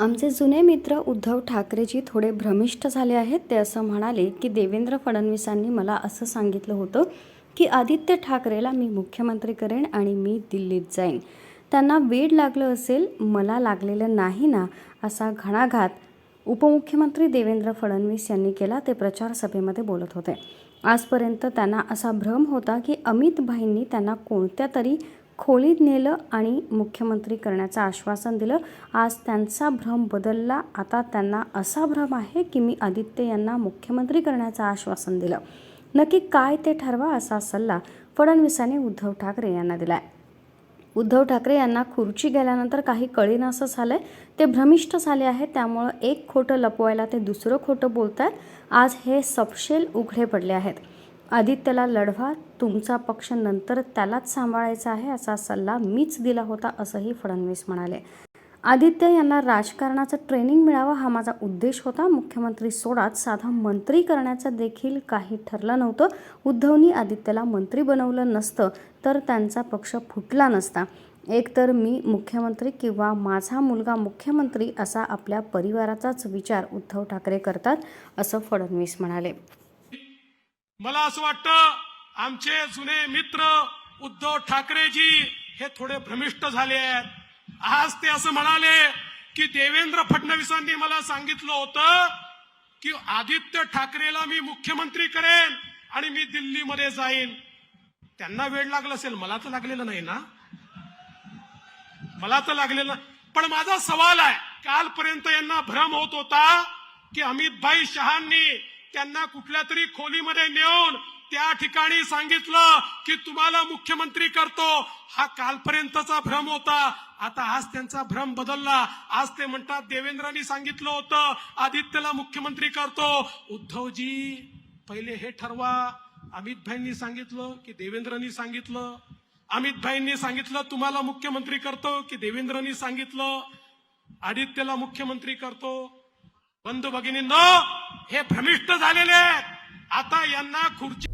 आमचे जुने मित्र उद्धव ठाकरेजी थोडे भ्रमिष्ट झाले आहेत. ते असं म्हणाले की देवेंद्र फडणवीसांनी मला असं सांगितलं होतं की आदित्य ठाकरेला मी मुख्यमंत्री करेन आणि मी दिल्लीत जाईन. त्यांना वेड लागलं असेल मला लागलेलं नाही ना असा घणाघात उपमुख्यमंत्री देवेंद्र फडणवीस यांनी केला. ते प्रचार सभेमध्ये बोलत होते. आजपर्यंत त्यांना असा भ्रम होता की अमित भाईंनी त्यांना कोणत्या तरी खोलीत नेलं आणि मुख्यमंत्री करण्याचं आश्वासन दिलं. आज त्यांचा भ्रम बदलला. आता त्यांना असा भ्रम आहे की मी आदित्य यांना मुख्यमंत्री करण्याचं आश्वासन दिलं. नक्की काय ते ठरवा असा सल्ला फडणवीसांनी उद्धव ठाकरे यांना दिलाय. उद्धव ठाकरे यांना खुर्ची गेल्यानंतर काही कळीन असं झालंय ते भ्रमिष्ट झाले आहेत त्यामुळं एक खोटं लपवायला ते दुसरं खोटं बोलत आहेत आज हे सपशेल उघडे पडले आहेत. आदित्यला लढवा तुमचा पक्ष नंतर त्यालाच सांभाळायचा आहे असा सल्ला मीच दिला होता असंही फडणवीस म्हणाले. आदित्य यांना राजकारणाचं ट्रेनिंग मिळावं हा माझा उद्देश होता. मुख्यमंत्री सोडात साधा मंत्री करण्याचं देखील काही ठरलं नव्हतं. उद्धवनी आदित्यला मंत्री बनवलं नसतं तर त्यांचा पक्ष फुटला नसता. एकतर मी मुख्यमंत्री किंवा माझा मुलगा मुख्यमंत्री असा आपल्या परिवाराचाच विचार उद्धव ठाकरे करतात असं फडणवीस म्हणाले. मला असं वाटतं आमचे जुने मित्र उद्धव ठाकरेजी हे थोडे भ्रमिष्ट झाले आहेत. आज ते असं म्हणाले की देवेंद्र फडणवीसांनी मला सांगितलं होतं की आदित्य ठाकरेला मी मुख्यमंत्री करेन आणि मी दिल्लीमध्ये जाईन. त्यांना वेळ लागला असेल मला तर लागलेलं नाही ना? मला तर लागलेलं पण माझा सवाल आहे कालपर्यंत यांना भ्रम होत होता की अमित भाई शहांनी त्यांना कुठल्या तरी खोलीमध्ये नेऊन त्या ठिकाणी सांगितलं की तुम्हाला मुख्यमंत्री करतो. हा कालपर्यंतचा भ्रम होता. आता आज त्यांचा भ्रम बदलला. आज ते म्हणतात देवेंद्रांनी सांगितलं होतं आदित्यला मुख्यमंत्री करतो. उद्धवजी पहिले हे ठरवा. अमित भाईंनी सांगितलं की देवेंद्रांनी सांगितलं. अमित भाईंनी सांगितलं तुम्हाला मुख्यमंत्री करतो की देवेंद्रनी सांगितलं. आदित्यला मुख्यमंत्री करतो. बंधू भगिनींनो हे भ्रमिष्ट झालेले आहेत. आता यांना खुर्ची